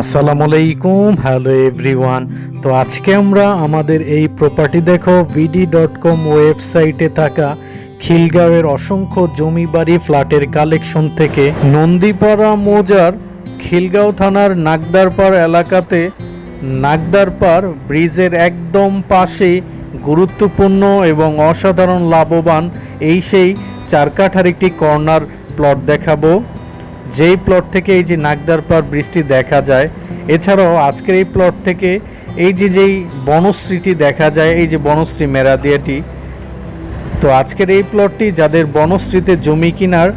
আসসালামু আলাইকুম। Hello everyone তো আজকে আমরা আমাদের এই প্রপার্টি দেখো ভিডি ডট কম ওয়েবসাইটে থাকা খিলগাঁওয়ের অসংখ্য জমি বাড়ি ফ্ল্যাটের কালেকশন থেকে নন্দীপাড়া মৌজার খিলগাঁও থানার নাগদারপাড় এলাকাতে নাগদারপাড় ব্রিজের একদম পাশে গুরুত্বপূর্ণ এবং অসাধারণ লাভবান এই সেই চারকাঠার একটি কর্নার প্লট দেখাবো। যেই প্লট থেকে এই যে নাগদারপাড় বৃষ্টি দেখা যায়, এছাড়াও আজকের এই প্লট থেকে এই যে যেই বনশ্রীটি দেখা যায়, এই যে বনশ্রী মেরাদিয়াটি, তো আজকের এই প্লটটি যাদের বনশ্রীতে জমি কেনার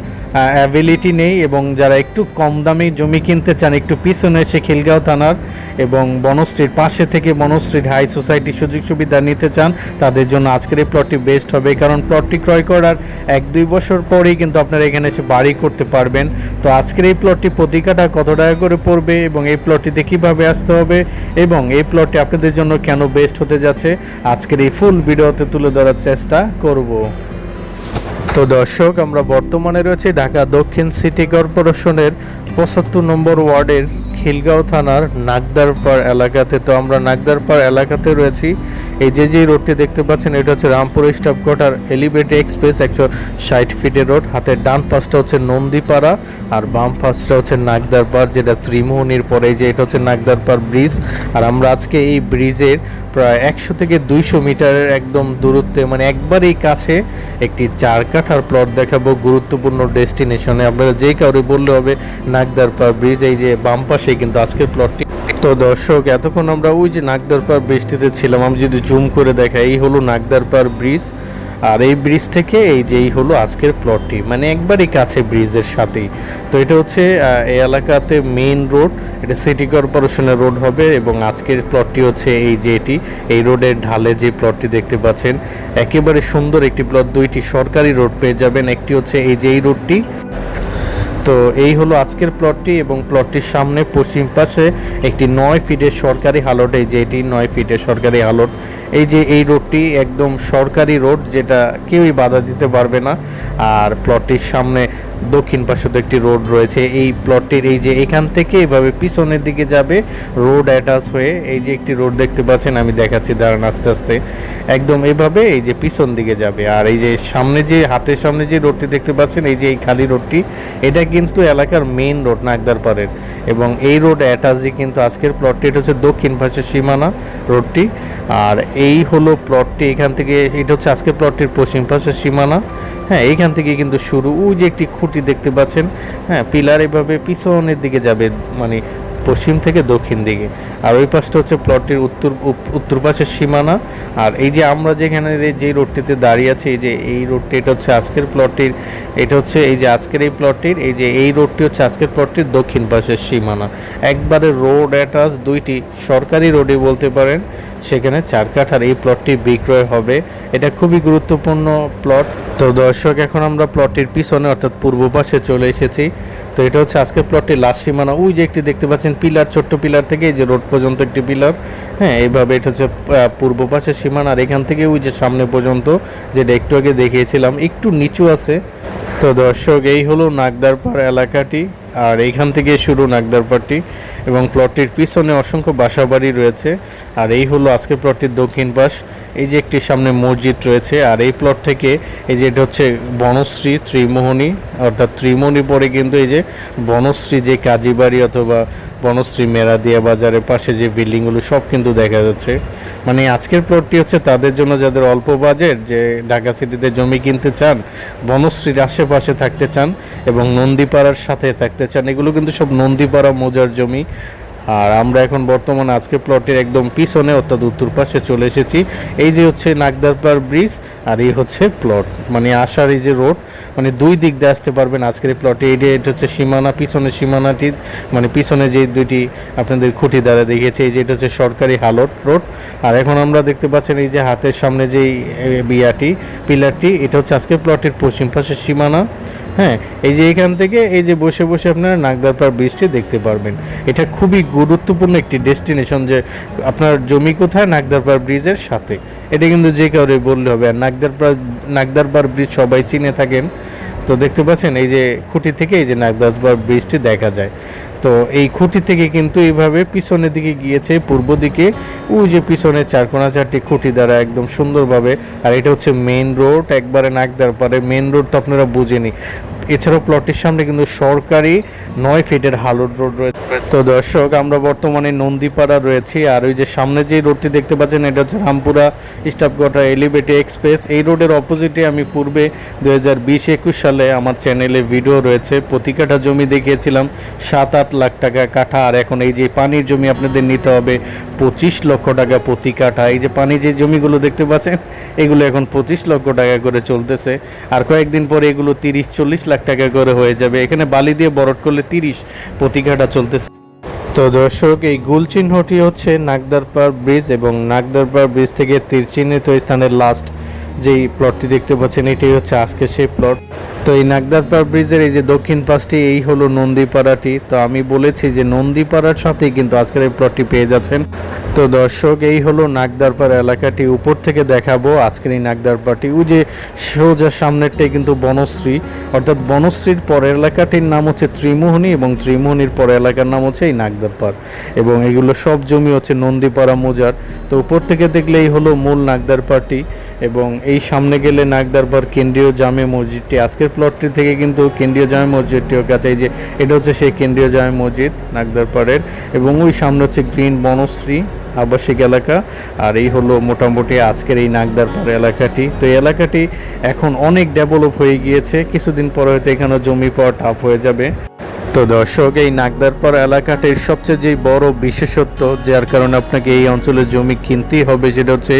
অ্যাবিলিটি নেই এবং যারা একটু কম দামে জমি কিনতে চান, একটু পিছনে এসে খিলগাঁও থানার এবং বনশ্রীর পাশে থেকে বনশ্রীর হাই সোসাইটি সুযোগ সুবিধা নিতে চান, তাদের জন্য আজকের এই প্লটটি বেস্ট হবে। কারণ প্লটটি ক্রয় করার এক দুই বছর পরেই কিন্তু আপনারা এখানে এসে বাড়ি করতে পারবেন। তো আজকের এই প্লটটি প্রতি কাঠা কত টাকা করে পড়বে এবং এই প্লটটিতে কীভাবে আসতে হবে এবং এই প্লটটি আপনাদের জন্য কেন বেস্ট হতে যাচ্ছে, আজকের এই ফুল ভিডিওতে তুলে ধরার চেষ্টা করব। তো দর্শক আমরা বর্তমানে রয়েছে ঢাকা দক্ষিণ সিটি কর্পোরেশনের পঁচাত্তর নম্বর ওয়ার্ডের খিলগাঁও থানার নাগদারপাড় এলাকাতে। তো আমরা নাগদারপাড় এলাকাতে রয়েছি। এই যে যে রোডটি দেখতে পাচ্ছেন, এটা হচ্ছে Rampur staff quarter elevated express, একশো ষাট ফিটের রোড। হাতের ডান পাশটা হচ্ছে নন্দীপাড়া আর বাম পাশটা হচ্ছে নাগদারপাড়, যেটা ত্রিমোহনীর পরে। যে এটা হচ্ছে নাগদারপাড় ব্রিজ। আর আমরা আজকে এই ব্রিজের প্রায় একশো থেকে দুইশো মিটারের একদম দূরত্বে মানে একবারেই কাছে একটি চার কাঠার প্লট দেখাবো গুরুত্বপূর্ণ ডেস্টিনেশনে। আপনারা যে কাউরে বললে হবে, নাগদারপাড় ব্রিজ, এই যে বাম পাশে কিন্তু আজকের প্লটটি তো দর্শক, এতক্ষণ আমরা ওই যে নাগদারপাড় ব্রিজটিতে ছিলাম, আমি যদি জুম করে দেখাই, এই হলো নাগদারপাড় ব্রিজ আর এই ব্রিজ থেকে এই যে এই হলো আজকের প্লটটি মানে একবারই কাছে ব্রিজের সাথেই। তো এটা হচ্ছে এই এলাকাতে মেইন রোড এটা সিটি কর্পোরেশনের রোড হবে এবং আজকের প্লটটি হচ্ছে এই যে এটি। এই রোডের ঢালে যে প্লটটি দেখতে পাচ্ছেন, একেবারে সুন্দর একটি প্লট দুইটি সরকারি রোড পেয়ে যাবেন, একটি হচ্ছে এই যে এই রোডটি তো এই হলো আজকের প্লটটি এবং প্লটটির সামনে পশ্চিম পাশে একটি নয় ফিটের সরকারি হালট, এই যে এটি নয় ফিটের সরকারি হালট, এই যে এই রোডটি একদম সরকারি রোড যেটা কেউই বাধা দিতে পারবে না। আর প্লটটির সামনে দক্ষিণ পাশে তো একটি রোড রয়েছে। এই প্লটটির এই যে এখান থেকে এভাবে পিছনের দিকে যাবে, রোড অ্যাটাচ হয়ে এই যে একটি রোড দেখতে পাচ্ছেন, আমি দেখাচ্ছি, দাঁড়ান আস্তে আস্তে। একদম এভাবে এই যে পিছন দিকে যাবে। আর এই যে সামনে যে, হাতের সামনে যে রোডটি দেখতে পাচ্ছেন, এই যে এই খালি রোডটি, এটা কিন্তু এলাকার মেইন রোড নাগদারপাড়ের এবং এই রোড অ্যাটাচই কিন্তু আজকের প্লটটি, এটা হচ্ছে দক্ষিণ পাশের সীমানা রোডটি। আর এই হলো প্লটটি, এখান থেকে, এটা হচ্ছে আজকের প্লটটির পশ্চিম পাশের সীমানা। হ্যাঁ এইখান থেকে কিন্তু শুরু। ওই যে একটি খুঁটি দেখতে পাচ্ছেন হ্যাঁ পিলার এভাবে পিছনের দিকে যাবে মানে পশ্চিম থেকে দক্ষিণ দিকে। আর ওই পাশটা হচ্ছে প্লটটির উত্তর উত্তর পাশের সীমানা। আর এই যে আমরা যেখানে যে- রোডটিতে দাঁড়িয়ে আছি, এই যে এই রোডটি, এটা হচ্ছে আজকের প্লটটির, এটা হচ্ছে এই যে আজকের এই প্লটটির, এই যে এই রোডটি হচ্ছে আজকের প্লটটির দক্ষিণ পাশের সীমানা। একবারে রোড অ্যাটাচ দুইটি সরকারি রোডে বলতে পারেন সেখানে চার কাঠার এই প্লটটি বিক্রয় হবে। এটা খুবই গুরুত্বপূর্ণ প্লট তো দর্শক, এখন আমরা প্লটটির পিছনে, অর্থাৎ পূর্ব পাশে চলে এসেছি। তো এটা হচ্ছে আজকে প্লটটির লাস্ট সীমানা। ওই যে একটি দেখতে পাচ্ছেন পিলার, ছোট্ট পিলার থেকে এই যে রোড পর্যন্ত একটি পিলার। হ্যাঁ এইভাবে এটা হচ্ছে পূর্ব পাশের সীমানা। আর এখান থেকে ওই যে সামনে পর্যন্ত, যেটা একটু আগে দেখিয়েছিলাম, একটু নিচু আছে। তো দর্শক, এই হলো নাগদারপাড় এলাকাটি, আর এইখান থেকে শুরু নাগদারপাড়টি, এবং প্লটটির পিছনে অসংখ্য বাসাবাড়ি রয়েছে, আর এই হলো আজকে প্লটটির দক্ষিণ পাশ। এই যে একটি সামনে মসজিদ রয়েছে, আর এই প্লট থেকে এই যে এটা হচ্ছে বনশ্রী ত্রিমোহনী, অর্থাৎ ত্রিমোহনী পরে কিন্তু এই যে বনশ্রী যে কাজীবাড়ি অথবা বনশ্রী মেরাদিয়া বাজারের পাশে যে বিল্ডিংগুলো, সব কিন্তু দেখা যাচ্ছে। মানে আজকের প্লটটি হচ্ছে তাদের জন্য যাদের অল্প বাজেট যে ঢাকা সিটিতে জমি কিনতে চান, বনশ্রীর আশেপাশে থাকতে চান এবং নন্দীপাড়ার সাথে থাকতে চান, এগুলো কিন্তু সব নন্দীপাড়া মোজার জমি। আর আমরা এখন বর্তমানে আজকে প্লটের একদম পিছনে, অর্থাৎ উত্তর পাশে চলে এসেছি। এই যে হচ্ছে নাগদারপাড় ব্রিজ, আর এই হচ্ছে প্লট মানে আসার এই যে রোড মানে দুই দিক দিয়ে আসতে পারবেন আজকের এই প্লটে এটা এটা হচ্ছে সীমানা, পিছনে সীমানাটি মানে পিছনে যে দুইটি আপনাদের খুঁটি দ্বারা দেখিয়েছে, এই যে এটা হচ্ছে সরকারি হালট রোড। আর এখন আমরা দেখতে পাচ্ছেন এই যে হাতের সামনে যে বিয়াটি, পিলারটি, এটা হচ্ছে আজকের প্লটের পশ্চিম পাশের সীমানা। হ্যাঁ এই যে এখান থেকে এই যে বসে বসে আপনারা নাগদারপাড় ব্রিজটি দেখতে পারবেন। এটা খুবই গুরুত্বপূর্ণ একটি ডেস্টিনেশন যে আপনার জমি কোথায়, নাগদারপাড় ব্রিজের সাথে। এটা কিন্তু যে কাউরে বললে হবে। আর নাগদারপাড় নাগদারপাড় ব্রিজ সবাই চিনে থাকেন। তো দেখতে পাচ্ছেন, এই যে খুঁটি থেকে এই যে নাগদারপাড় ব্রিজটি দেখা যায়। তো এই খুঁটি থেকে কিন্তু এইভাবে পিছনের দিকে গিয়েছে, পূর্ব দিকে। ওই যে পিছনে চারকোনা চারটি খুঁটি দ্বারা একদম সুন্দরভাবে। আর এটা হচ্ছে মেন রোড একবারে নাকদার পারে মেন রোড তো আপনারা বুঝেনি এছাড়াও প্লটটির সামনে কিন্তু সরকারি নয় ফিটের হালুড রোড রয়েছে। তো দর্শক, আমরা বর্তমানে নন্দীপাড়া রয়েছি, আর ওই যে সামনে যে রোডটি দেখতে পাচ্ছেন, এটা হচ্ছে রামপুরা স্টাফকটা এলিভেটেড এক্সপ্রেস এই রোডের অপোজিটে আমি পূর্বে দু হাজার বিশ একুশ সালে আমার চ্যানেলে ভিডিও রয়েছে। প্রতি কাঠা জমি দেখিয়েছিলাম, সাত আট লাখ টাকা কাঠা, আর এখন এই যে পানির জমি আপনাদের নিতে হবে পঁচিশ লক্ষ টাকা প্রতি কাঠা। এই যে পানি যে জমিগুলো দেখতে পাচ্ছেন, এগুলো এখন পঁচিশ লক্ষ টাকা করে চলতেছে। আর কয়েকদিন পরে এগুলো তিরিশ চল্লিশ লাখ টাকা করে হয়ে যাবে। এখানে বালি দিয়ে বরট করলে তিরিশ প্রতি ঘাটা চলতেছে। তো দর্শক, এই গুল চিহ্নটি হচ্ছে নাগদারপাড় ব্রিজ এবং নাগদারপাড় ব্রিজ থেকে তীর চিহ্নিত স্থানের লাস্ট যেই প্লটটি দেখতে পাচ্ছেন, এটি হচ্ছে আজকে সেই প্লট তো এই নাগদারপাড় ব্রিজের এই যে দক্ষিণ পাশটি, এই হলো নন্দীপাড়াটি। তো আমি বলেছি যে নন্দীপাড়ার সাথেই কিন্তু আজকের এই প্লটটি পেয়ে যাচ্ছেন। তো দর্শক, এই হলো নাগদারপাড় এলাকাটি। উপর থেকে দেখাবো আজকের এই নাগদারপাড়টি ওই যে সোজা সামনেরটাই কিন্তু বনশ্রী। অর্থাৎ বনশ্রীর পরের এলাকাটির নাম হচ্ছে ত্রিমোহনী এবং ত্রিমোহনীর পরের এলাকার নাম হচ্ছে এই নাগদারপাড় এবং এগুলো সব জমি হচ্ছে নন্দীপাড়া মোজার। তো উপর থেকে দেখলে এই হলো মূল নাগদারপাড়টি এবং এই সামনে গেলে নাগদারপাড় কেন্দ্রীয় জামে মসজিদটি। আজকের প্লটটি থেকে কিন্তু কেন্দ্রীয় জামে মসজিদটিও কাছে, এই যে এটা হচ্ছে সেই কেন্দ্রীয় জামে মসজিদ, নাগদারপাড়ের, এবং ওই সামনে হচ্ছে গ্রিন বনশ্রী আবাসিক এলাকা, আর এই হলো মোটামুটি আজকের এই নাগদারপাড় এলাকাটি। তো এই এলাকাটি এখন অনেক ডেভেলপ হয়ে গিয়েছে, কিছুদিন পরে হয়তো এখানে জমি পাওয়া টাফ হয়ে যাবে। তো দর্শক, এই নাগদারপাড় এলাকাটির সবচেয়ে যে বড় বিশেষত্ব, যার কারণে আপনাকে এই অঞ্চলে জমি কিনতেই হবে, সেটা হচ্ছে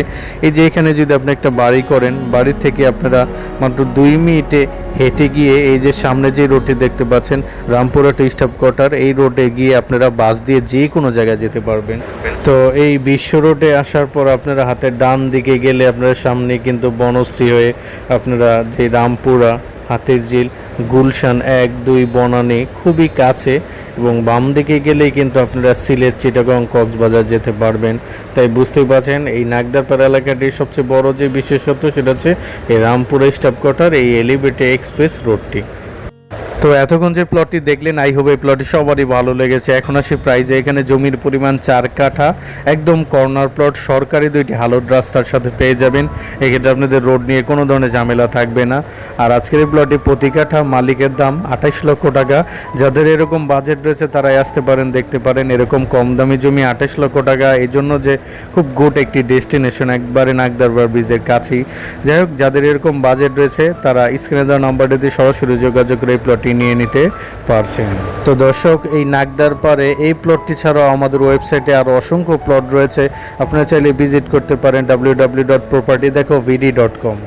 এই যে এখানে যদি আপনি একটা বাড়ি করেন, বাড়ি থেকে আপনারা মাত্র দুই মিনিটে হেঁটে গিয়ে এই যে সামনে যে রোডটি দেখতে পাচ্ছেন, রামপুরা টি স্টাফ কোয়ার্টার, এই রোডে গিয়ে আপনারা বাস দিয়ে যে কোনো জায়গায় যেতে পারবেন। তো এই বিশ্ব রোডে আসার পর আপনারা হাতের ডান দিকে গেলে আপনারা সামনে কিন্তু বনশ্রী হয়ে আপনারা যে রামপুরা হাতের ঝিল, গুলশান এক, দুই বনানে খুবই কাছে এবং বাম দিকে গেলেই কিন্তু আপনারা সিলেট, চিটাগং, কক্সবাজার যেতে পারবেন। তাই বুঝতেই পারছেন, এই নাগদারপাড়া এলাকাটির সবচেয়ে বড় যে বিশেষত্ব সেটা হচ্ছে এই রামপুরা স্টাফ কোয়ার্টার এই এলিভেটেড এক্সপ্রেস রোডটি। তো এতক্ষণ যে প্লটটি দেখলেন আই হোপ এই প্লটটি সবারই ভালো লেগেছে। এখন আসি প্রাইজে এখানে জমির পরিমাণ চার কাঠা, একদম কর্নার প্লট সরকারি দুইটি হালুদ রাস্তার সাথে পেয়ে যাবেন। এক্ষেত্রে আপনাদের রোড নিয়ে কোনো ধরনের ঝামেলা থাকবে না। আর আজকের এই প্লটটি প্রতি কাঠা মালিকের দাম আঠাইশ লক্ষ টাকা। যাদের এরকম বাজেট রয়েছে, তারাই আসতে পারেন, দেখতে পারেন। এরকম কম দামি জমি আঠাইশ লক্ষ টাকা। এই জন্য যে খুব গুড একটি ডেস্টিনেশন একবারে নাগদারবার ব্রিজের কাছেই। যাই হোক, যাদের এরকম বাজেট রয়েছে, তারা স্ক্রিনে দেওয়া নাম্বারটিতে সরাসরি যোগাযোগ করে এই প্লটটি নিয়ে নিতে পারছেন। তো দর্শক, এই নাগদার পারে এই প্লটটি ছাড়াও আমাদের ওয়েবসাইটে আরও অসংখ্য প্লট রয়েছে। আপনারা চাইলে ভিজিট করতে পারেন ডাব্লিউ ডাব্লিউ ডট প্রপার্টি দেখো ভিডি ডট কম